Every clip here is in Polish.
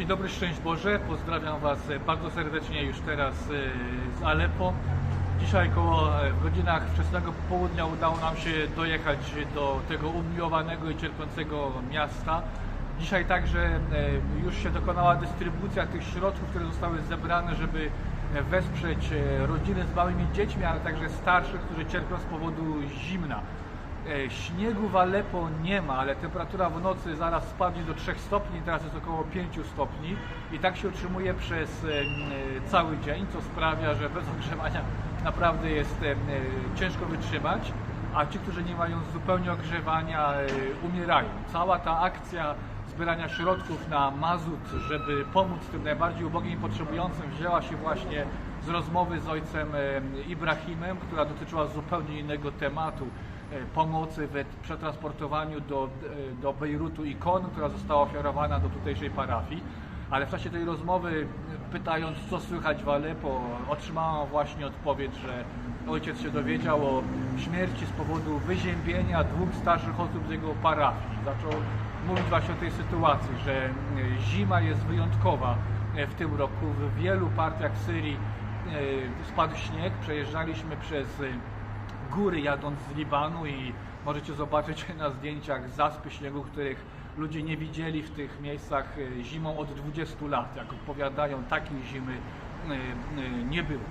Dzień dobry, szczęść Boże. Pozdrawiam Was e, bardzo serdecznie już teraz e, z Aleppo. Dzisiaj koło e, w godzinach wczesnego popołudnia udało nam się dojechać do tego umiłowanego i cierpiącego miasta. Dzisiaj także już się dokonała dystrybucja tych środków, które zostały zebrane, żeby wesprzeć rodziny z małymi dziećmi, ale także starszych, którzy cierpią z powodu zimna. E, Śniegu w Aleppo nie ma, ale temperatura w nocy zaraz spadnie do 3 stopni, teraz jest około 5 stopni i tak się utrzymuje przez e, e, cały dzień, co sprawia, że bez ogrzewania naprawdę jest ciężko wytrzymać, a ci, którzy nie mają zupełnie ogrzewania, umierają. Cała ta akcja zbierania środków na mazut, żeby pomóc tym najbardziej ubogim i potrzebującym, wzięła się właśnie z rozmowy z ojcem Ibrahimem, która dotyczyła zupełnie innego tematu pomocy w przetransportowaniu do, e, do Bejrutu ikon, która została ofiarowana do tutejszej parafii. Ale w czasie tej rozmowy, e, pytając, co słychać w Aleppo, otrzymałam właśnie odpowiedź, że ojciec się dowiedział o śmierci z powodu wyziębienia dwóch starszych osób z jego parafii. Zaczął mówić właśnie o tej sytuacji, że e, zima jest wyjątkowa e, w tym roku. W wielu partiach Syrii e, spadł śnieg, przejeżdżaliśmy przez e, góry jadąc z Libanu i możecie zobaczyć na zdjęciach zaspy śniegu, których ludzie nie widzieli w tych miejscach e, zimą od 20 lat. Jak opowiadają, takiej zimy e, e, nie było.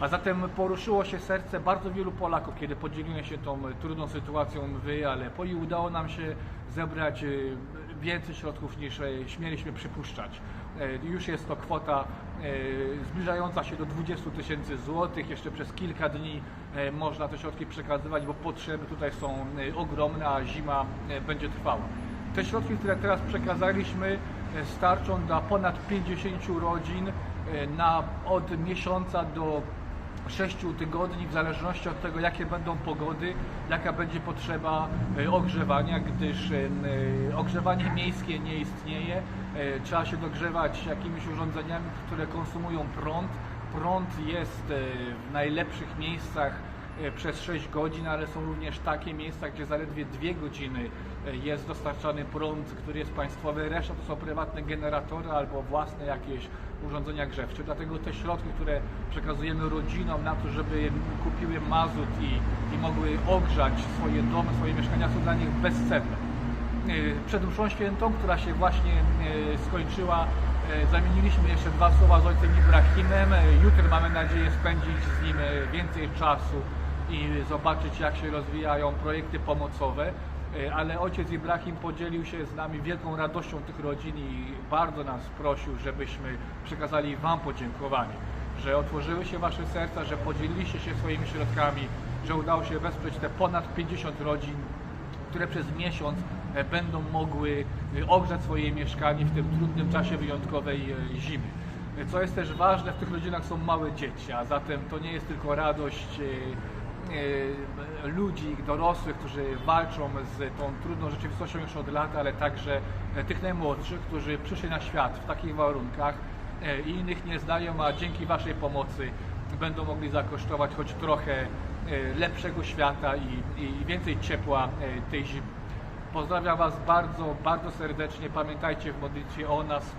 A zatem poruszyło się serce bardzo wielu Polaków, kiedy podzieliłem się tą trudną sytuacją w Aleppo i udało nam się zebrać więcej środków niż śmieliśmy przypuszczać. E, Już jest to kwota e, zbliżająca się do 20 tysięcy złotych. Jeszcze przez kilka dni e, można te środki przekazywać, bo potrzeby tutaj są ogromne, a zima będzie trwała. Te środki, które teraz przekazaliśmy, starczą dla ponad 50 rodzin na od miesiąca do 6 tygodni, w zależności od tego, jakie będą pogody, jaka będzie potrzeba e, ogrzewania, gdyż e, e, ogrzewanie miejskie nie istnieje. Trzeba się dogrzewać jakimiś urządzeniami, które konsumują prąd. Prąd jest w najlepszych miejscach przez 6 godzin, ale są również takie miejsca, gdzie zaledwie 2 godziny e, jest dostarczany prąd, który jest państwowy, reszta to są prywatne generatory albo własne jakieś urządzenia grzewcze. Dlatego te środki, które przekazujemy rodzinom na to, żeby kupiły mazut i, i mogły ogrzać swoje domy, swoje mieszkania, są dla nich bezcenne. E, Przed mszą świętą, która się właśnie e, skończyła, e, zamieniliśmy jeszcze dwa słowa z ojcem Ibrahimem. E, Jutro mamy nadzieję spędzić z nim e, więcej czasu i zobaczyć, jak się rozwijają projekty pomocowe. E, Ale ojciec Ibrahim podzielił się z nami wielką radością tych rodzin i bardzo nas prosił, żebyśmy przekazali Wam podziękowanie, że otworzyły się Wasze serca, że podzieliliście się swoimi środkami, że udało się wesprzeć te ponad 50 rodzin które przez miesiąc e, będą mogły e, ogrzać swoje mieszkanie w tym trudnym czasie wyjątkowej zimy. Co jest też ważne, w tych rodzinach są małe dzieci, a zatem to nie jest tylko radość ludzi dorosłych, którzy walczą z tą trudną rzeczywistością już od lat, ale także e, tych najmłodszych, którzy przyszli na świat w takich warunkach e, i innych nie znają, a dzięki Waszej pomocy będą mogli zakosztować choć trochę e, lepszego świata i, i więcej ciepła e, tej zimy. Pozdrawiam Was bardzo, bardzo serdecznie. Pamiętajcie w modlitwie o nas,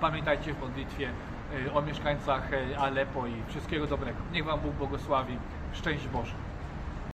pamiętajcie w modlitwie e, o mieszkańcach e, Aleppo i wszystkiego dobrego. Niech Wam Bóg błogosławi. Szczęść Boże.